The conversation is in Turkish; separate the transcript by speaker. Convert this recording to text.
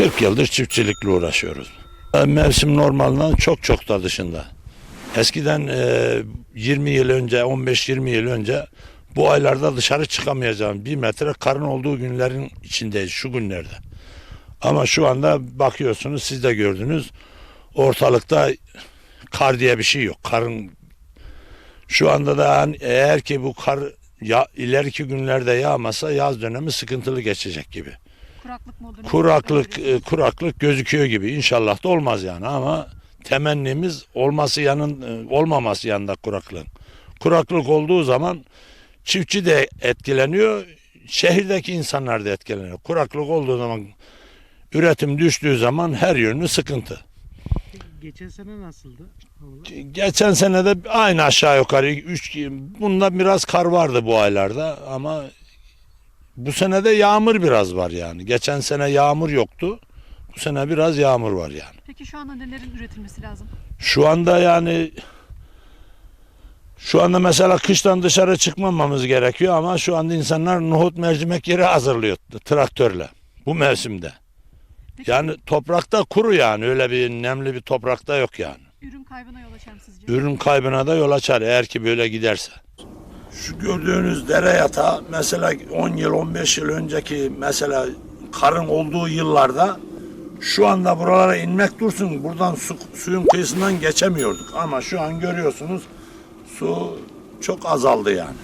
Speaker 1: 40 yıldır çiftçilikle uğraşıyoruz. E, Mevsim normalden çok çok da dışında. Eskiden e, 20 yıl önce, 15-20 yıl önce bu aylarda dışarı çıkamayacağım. Bir metre karın olduğu günlerin içindeyiz şu günlerde. Ama şu anda bakıyorsunuz siz de gördünüz ortalıkta kar diye bir şey yok. Karın şu anda da eğer ki bu kar ya ileriki günlerde yağmasa yaz dönemi sıkıntılı geçecek gibi.
Speaker 2: Kuraklık modunu.
Speaker 1: Kuraklık e, kuraklık gözüküyor gibi. İnşallah da olmaz yani ama temennimiz olması yanın e, olmaması yanında kuraklığın. Kuraklık olduğu zaman çiftçi de etkileniyor, şehirdeki insanlar da etkileniyor. Kuraklık olduğu zaman üretim düştüğü zaman her yönlü sıkıntı.
Speaker 3: Geçen sene nasıldı?
Speaker 1: Geçen sene de aynı aşağı yukarı 3 bunda biraz kar vardı bu aylarda ama bu sene de yağmur biraz var yani. Geçen sene yağmur yoktu. Bu sene biraz yağmur var yani.
Speaker 2: Peki şu anda nelerin üretilmesi lazım?
Speaker 1: Şu anda yani şu anda mesela kıştan dışarı çıkmamamız gerekiyor ama şu anda insanlar nohut mercimek yeri hazırlıyor traktörle bu mevsimde.
Speaker 2: Peki
Speaker 1: Yani toprakta kuru yani öyle bir nemli bir toprakta yok yani.
Speaker 2: ürün kaybına yol açar mı sizce?
Speaker 1: Ürün kaybına da yol açar eğer ki böyle giderse. Şu gördüğünüz dere yatağı mesela 10 yıl 15 yıl önceki mesela karın olduğu yıllarda şu anda buralara inmek dursun buradan su, suyun kıyısından geçemiyorduk ama şu an görüyorsunuz su çok azaldı yani.